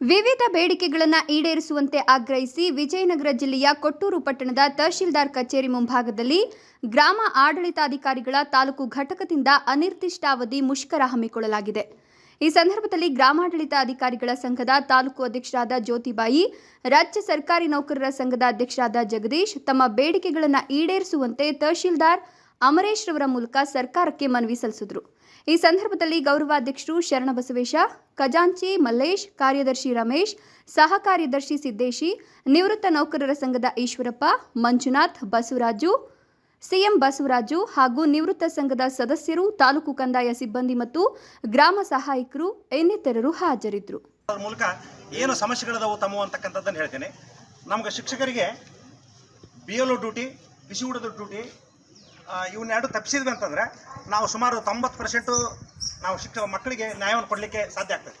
ವಿವಿಧ ಬೇಡಿಕೆಗಳನ್ನು ಈಡೇರಿಸುವಂತೆ ಆಗ್ರಹಿಸಿ ವಿಜಯನಗರ ಜಿಲ್ಲೆಯ ಕೊಟ್ಟೂರು ಪಟ್ಟಣದ ತಹಶೀಲ್ದಾರ್ ಕಚೇರಿ ಮುಂಭಾಗದಲ್ಲಿ ಗ್ರಾಮ ಆಡಳಿತಾಧಿಕಾರಿಗಳ ತಾಲೂಕು ಘಟಕದಿಂದ ಅನಿರ್ದಿಷ್ಟಾವಧಿ ಮುಷ್ಕರ ಹಮ್ಮಿಕೊಳ್ಳಲಾಗಿದೆ. ಈ ಸಂದರ್ಭದಲ್ಲಿ ಗ್ರಾಮಾಡಳಿತ ಅಧಿಕಾರಿಗಳ ಸಂಘದ ತಾಲೂಕು ಅಧ್ಯಕ್ಷರಾದ ಜ್ಯೋತಿಬಾಯಿ, ರಾಜ್ಯ ಸರ್ಕಾರಿ ನೌಕರರ ಸಂಘದ ಅಧ್ಯಕ್ಷರಾದ ಜಗದೀಶ್ ತಮ್ಮ ಬೇಡಿಕೆಗಳನ್ನು ಈಡೇರಿಸುವಂತೆ ತಹಶೀಲ್ದಾರ್ ಅಮರೇಶ್ ರವರ ಮೂಲಕ ಸರ್ಕಾರಕ್ಕೆ ಮನವಿ ಸಲ್ಲಿಸಿದರು. ಈ ಸಂದರ್ಭದಲ್ಲಿ ಗೌರವಾಧ್ಯಕ್ಷರು ಶರಣಬಸವೇಶ, ಖಜಾಂಚಿ ಮಲ್ಲೇಶ್, ಕಾರ್ಯದರ್ಶಿ ರಮೇಶ್ ಸಹ ಕಾರ್ಯದರ್ಶಿ ಸಿದ್ದೇಶಿ, ನಿವೃತ್ತ ನೌಕರರ ಸಂಘದ ಈಶ್ವರಪ್ಪ, ಮಂಜುನಾಥ್ ಬಸವರಾಜು, ಸಿಎಂ ಬಸವರಾಜು ಹಾಗೂ ನಿವೃತ್ತ ಸಂಘದ ಸದಸ್ಯರು, ತಾಲೂಕು ಕಂದಾಯ ಸಿಬ್ಬಂದಿ ಮತ್ತು ಗ್ರಾಮ ಸಹಾಯಕರು ಇನ್ನಿತರರು ಹಾಜರಿದ್ದರು. ಮೂಲಕ ಏನು ಸಮಸ್ಯೆಗಳಿದಾವೆ ತಮ್ಮ ಅಂತಕ್ಕಂಥದ್ದನ್ನು ಹೇಳ್ತೇನೆ. ನಮಗೆ ಶಿಕ್ಷಕರಿಗೆ ಬಿ ಎಲ್ ಡ್ಯೂಟಿ ಬಿಸಿ ಊಟದ ಡ್ಯೂಟಿ ಇವನ್ನೆರಡು ತಪ್ಪಿಸಿದ್ವಿ ಅಂತಂದರೆ ನಾವು ಸುಮಾರು ತೊಂಬತ್ತು ಪರ್ಸೆಂಟು ನಾವು ಶಿಕ್ಷಕ ಮಕ್ಕಳಿಗೆ ನ್ಯಾಯವನ್ನು ಕೊಡಲಿಕ್ಕೆ ಸಾಧ್ಯ ಆಗ್ತದೆ.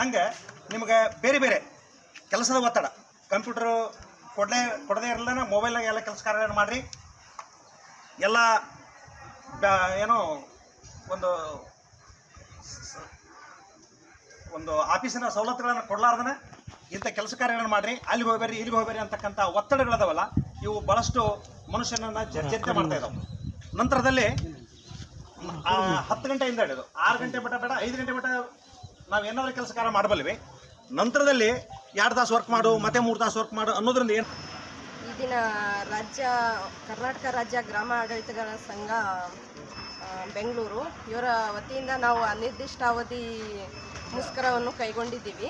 ಹಂಗೆ ನಿಮಗೆ ಬೇರೆ ಬೇರೆ ಕೆಲಸದ ಒತ್ತಡ. ಕಂಪ್ಯೂಟರು ಕೊಡಲೇ ಕೊಡದೇ ಇರಲಿಲ್ಲ ಮೊಬೈಲ್ನಾಗ ಎಲ್ಲ ಕೆಲಸ ಕಾರ್ಯಗಳನ್ನು ಮಾಡಿರಿ. ಎಲ್ಲ ಏನು ಒಂದು ಒಂದು ಆಫೀಸಿನ ಸವಲತ್ತುಗಳನ್ನು ಕೊಡಲಾರ್ದನೆ ಇಂಥ ಕೆಲಸ ಕಾರ್ಯಗಳನ್ನು ಮಾಡಿರಿ. ಅಲ್ಲಿಗೆ ಹೋಗ್ಬೇರಿ ಇಲ್ಲಿಗೆ ಹೋಗ್ಬೇರಿ ಅಂತಕ್ಕಂಥ ಒತ್ತಡಗಳದವಲ್ಲ ಇವು ಭಾಳಷ್ಟು ಮನುಷ್ಯನನ್ನು ಚರ್ಚೆ ಮಾಡ್ತಾ ಇದಾವೆ. ನಂತರದಲ್ಲಿ ಹತ್ತು ಗಂಟೆಯಿಂದ ಹಿಡಿದು ಆರು ಗಂಟೆ ಮಟ್ಟ ಬೇಡ, ಐದು ಗಂಟೆ ಮಟ್ಟ ನಾವು ಏನಾದ್ರು ಕೆಲಸ ಕಾರ್ಯ ಮಾಡಬಲ್ವಿ ನಂತರದಲ್ಲಿ ಎರಡು ತಾಸು ವರ್ಕ್ ಮಾಡು, ಮತ್ತೆ ಮೂರು ತಾಸು ವರ್ಕ್ ಮಾಡು ಅನ್ನೋದ್ರಿಂದ ಏನು ಈ ದಿನ ರಾಜ್ಯ, ಕರ್ನಾಟಕ ರಾಜ್ಯ ಗ್ರಾಮ ಆಡಳಿತಗಾರ ಸಂಘ ಬೆಂಗಳೂರು, ಇವರ ವತಿಯಿಂದ ನಾವು ಅನಿರ್ದಿಷ್ಟಾವಧಿ ಮುಷ್ಕರವನ್ನು ಕೈಗೊಂಡಿದ್ದೀವಿ.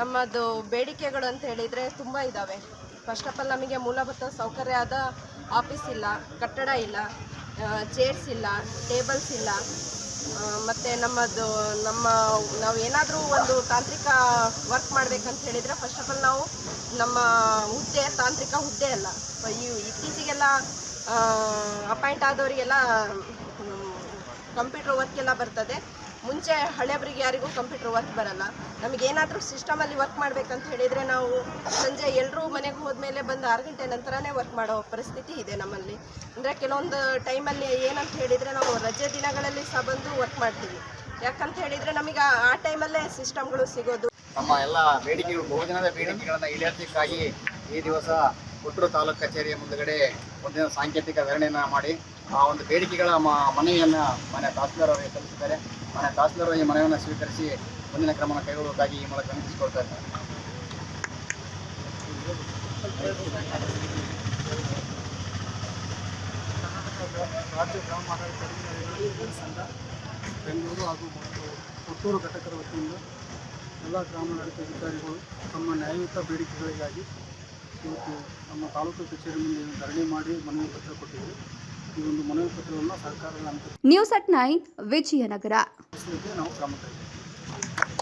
ನಮ್ಮದು ಬೇಡಿಕೆಗಳು ಅಂತ ಹೇಳಿದರೆ ತುಂಬ ಇದ್ದಾವೆ ಫಸ್ಟ್ ಆಫ್ ಆಲ್ ನಮಗೆ ಮೂಲಭೂತ ಸೌಕರ್ಯ ಆದ ಆಫೀಸ್ ಇಲ್ಲ, ಕಟ್ಟಡ ಇಲ್ಲ. ಚೇರ್ಸ್ ಇಲ್ಲ ಟೇಬಲ್ಸ್ ಇಲ್ಲ. ಮತ್ತು ನಮ್ಮದು, ನಮ್ಮ, ನಾವು ಏನಾದರೂ ಒಂದು ತಾಂತ್ರಿಕ ವರ್ಕ್ ಮಾಡ್ಬೇಕಂತ ಹೇಳಿದರೆ ಫಸ್ಟ್ ಆಫ್ ಆಲ್ ನಾವು ನಮ್ಮ ಹುದ್ದೆ, ತಾಂತ್ರಿಕ ಹುದ್ದೆ ಅಲ್ಲ. ಈ ಇತ್ತೀಚೆಗೆಲ್ಲ ಅಪಾಯಿಂಟ್ ಆದವರಿಗೆಲ್ಲ ಕಂಪ್ಯೂಟರ್ ವರ್ಕ್ ಎಲ್ಲ ಬರ್ತದೆ. ಮುಂಚೆ ಹಳೆಯವರಿಗೆ ಯಾರಿಗೂ ಕಂಪ್ಯೂಟರ್ ವರ್ಕ್ ಬರಲ್ಲ. ನಮಗೇನಾದರೂ ಸಿಸ್ಟಮಲ್ಲಿ ವರ್ಕ್ ಮಾಡಬೇಕಂತ ಹೇಳಿದರೆ ನಾವು ಸಂಜೆ ಎಲ್ಲರೂ ಮನೆಗೆ ಹೋದ್ಮೇಲೆ ಬಂದು ಆರು ಗಂಟೆ ನಂತರನೇ ವರ್ಕ್ ಮಾಡೋ ಪರಿಸ್ಥಿತಿ ಇದೆ ನಮ್ಮಲ್ಲಿ. ಅಂದರೆ ಕೆಲವೊಂದು ಟೈಮಲ್ಲಿ ಏನಂತ ಹೇಳಿದರೆ ನಾವು ರಜೆ ದಿನಗಳಲ್ಲಿ ಸಹ ಬಂದು ವರ್ಕ್ ಮಾಡ್ತೀವಿ. ಯಾಕಂತ ಹೇಳಿದರೆ ನಮಗೆ ಆ- ಟೈಮಲ್ಲೇ ಸಿಸ್ಟಮ್ಗಳು ಸಿಗೋದು. ನಮ್ಮ ಎಲ್ಲ ಬೇಡಿಕೆಗಳು ಬಹುಜನದ ಬೇಡಿಕೆಗಳನ್ನು ಈಡೇರಿಸಲಿಕ್ಕಾಗಿ ಈ ದಿವಸ ಕೊಟ್ಟೂರು ತಾಲೂಕು ಕಚೇರಿಯ ಮುಂದುಗಡೆ ಒಂದಿನ ಸಾಂಕೇತಿಕ ಧರಣಿಯನ್ನು ಮಾಡಿ ಆ ಒಂದು ಬೇಡಿಕೆಗಳ ಮನೆಯನ್ನು ಮನೆ ತಹಸೀಲ್ದಾರ್ ಅವರಿಗೆ ಸಲ್ಲಿಸಿದ್ದಾರೆ. ಮನೆ ತಹಸೀಲ್ದಾರ್ ಈ ಮನವಿಯನ್ನು ಸ್ವೀಕರಿಸಿ ಮುಂದಿನ ಕ್ರಮವನ್ನು ಕೈಗೊಳ್ಳುವುದಾಗಿ ಈ ಮೂಲಕ ವಿನಂತಿಸಿಕೊಳ್ತಾ ಇದ್ದಾರೆ ರಾಜ್ಯ ಗ್ರಾಮ ಆಡಳಿತ ಸಂಘ ಬೆಂಗಳೂರು ಹಾಗೂ ಪುತ್ತೂರು ಘಟಕದ ವತಿಯಿಂದ ಎಲ್ಲ ಗ್ರಾಮಾಡಳಿತ ಅಧಿಕಾರಿಗಳು ತಮ್ಮ ನ್ಯಾಯಯುತ ಬೇಡಿಕೆಗಳಿಗಾಗಿ ಇವತ್ತು ನಮ್ಮ ತಾಲೂಕು ಕಚೇರಿ ಮುಂದೆ ಧರಣಿ ಮಾಡಿ ಮನವಿ ಪತ್ರ ಕೊಟ್ಟಿದ್ದರು ಈ ಒಂದು ಮನವಿ ಪತ್ರವನ್ನು ಸರ್ಕಾರದ ನ್ಯೂಸ್ ಅಟ್ ನೈನ್ ವಿಜಯನಗರ. ಹಂತಕ್ಕೆ ನಾವು ಕ್ರಮ ಕೈಗೊಳ್ಳುತ್ತೇವೆ